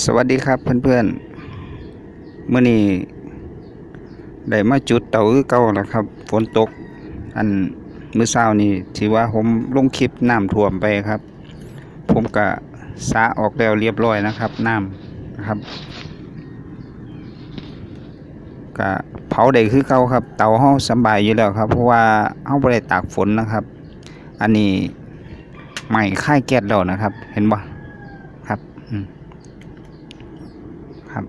สวัสดีครับเพื่อนๆเมื่อนี้ได้มาจุดเตาคือเก่าแล้วครับ ฝนตก อันมื้อเช้านี่ที่ว่าผมลงคลิปน้ำท่วมไปครับ ผมก็สาออกแล้วเรียบร้อยนะครับน้ำนะครับก็เผาได้คือเก่าครับ เตาเฮาสบายอยู่แล้วครับ เพราะว่าเฮาบ่ได้ตากฝนนะครับ อันนี้ใหม่ค่ายแก๊สแล้วนะครับ เห็นบ่ครับ อืม ครับ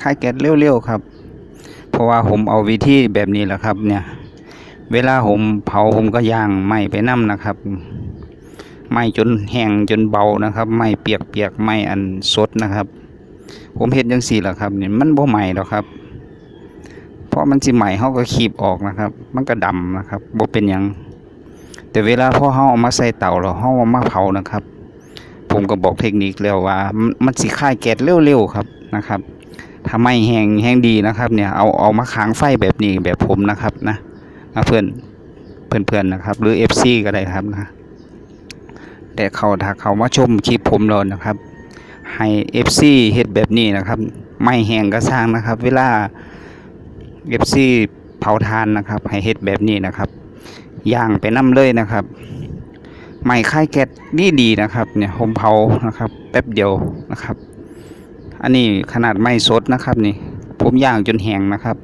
คายแก๊สเร็วๆครับ เพราะว่าผมเอาวิธีแบบนี้แหละครับ เนี่ย เวลาผมเผาผมก็ย่างไหม้ไปน้ำนะครับไหม้จนแห้งจนเบานะครับไหม้เปียกๆไหม้อันสดนะครับ ผมเห็นจังสี่แหละครับเนี่ยมันบ่ไหม้หรอกครับเพราะมันสิไหม้เขาก็คีบออกนะครับ มันก็ดำนะครับบ่เป็นยังแต่เวลาพอเขาเอามาใส่เต่าแล้วเขาเอามาเผานะครับ ผมก็บอกเทคนิคแล้วว่า มันสิค่ายแก๊สเร็วๆครับนะครับถ้าไม่แห้งแห้งดีนะครับ เนี่ยเอาเอามาค้างไฟแบบนี้แบบผมนะครับนะนะเพื่อนเพื่อนๆนะครับ หรือ FC ก็ได้ครับนะแต่เขาถ้าเขามาชมคลิปผมแล้วนะครับ ให้ FC เฮ็ดแบบนี้นะครับ ไม่แห้งก็สร้างนะครับ เวลา FC เผาทานนะครับ ให้เฮ็ดแบบนี้นะครับย่างไปน้ำเลยนะครับ ไม้ค่ายแก๊สดีดีๆนะครับ เนี่ยผมเผานะครับ แป๊บเดียวนะครับ อันนี้ขนาดไม้สดนะครับ นี่ ผมย่างจนแห้งนะครับ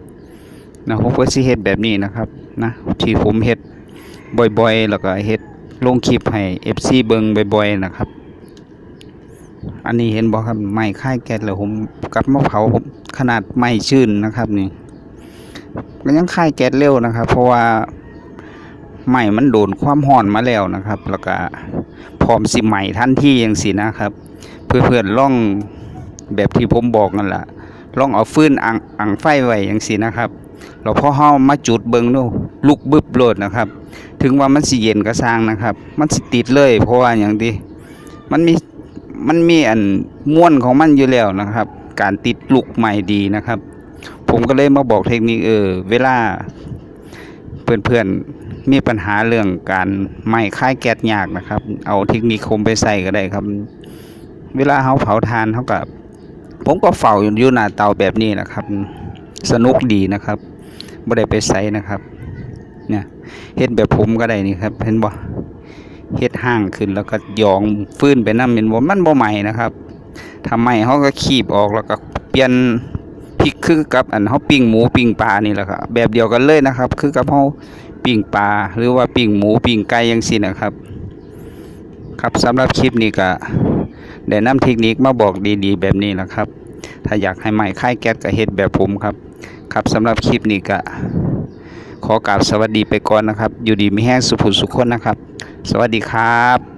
นะผมก็สิเฮ็ดแบบนี้นะครับนะที่ผมเฮ็ดบ่อยๆ แล้วก็เฮ็ดลงคลิปให้ FC เบิงบ่อยๆนะครับ อันนี้เห็นบ่ครับไม้ค่ายแก๊สแล้วผมกับมาเผาผมขนาดไม้ชื้นนะครับนี่ก็ยังค่ายแก๊สเร็วนะครับ เพราะว่า ไหม้มันโดนความร้อนมาแล้วนะครับ แล้วก็พร้อมสิไหม้ทันทีอย่างสินะครับ เพื่อเพื่อนล่องแบบที่ผมบอกนั่นแหละล่องเอาฟืนอังอังไฟไว้อย่างสินะครับแล้วพอเฮามาจุดเบิ่งดูลุกบึบโลดนะครับ ถึงว่ามันสิเย็นก็สร้างนะครับ มันสิติดเลย เพราะว่าอย่างที่มันมีมันมีอันม้วนของมันอยู่แล้วนะครับ การติดลุกใหม่ดีนะครับ ผมก็เลยมาบอกเทคนิคเออเวลาเพื่อนๆ มีปัญหาเรื่องการไม่ค่ายแก๊สยากนะครับ เอาเทคนิคคมไปใส่ก็ได้ครับ เวลาเขาเผาทานเขากับผมก็เฝ้าอยู่หน้าเตาแบบนี้นะครับ สนุกดีนะครับไม่ได้ไปใส่นะครับเนี่ยเฮ็ดแบบผมก็ได้นี่ครับ เห็นบ่เฮ็ดห้างขึ้นแล้วก็ยองฟื้นไปน้ำเป็นบ่มันบ่ใหม่นะครับทำไมเขาก็คีบออกแล้วก็เปลี่ยนพริกคือกับอันเขาปิ้งหมูปิ้งปลานี่แหละครับแบบเดียวกันเลยนะครับ คือกับเขา ปิ้งปลาหรือว่าปิ้งหมูปิ้งไก่ยังสินะครับ ครับสำหรับคลิปนี้ก็ได้นำเทคนิคมาบอกดีๆ แบบนี้นะครับ ถ้าอยากให้ใหม่ค่ายแก๊สก็เฮ็ดแบบผมครับ ครับสำหรับคลิปนี้ก็ขอกราบสวัสดีไปก่อนนะครับ อยู่ดีมีแห้งสุขุสุขคนนะครับ สวัสดีครับ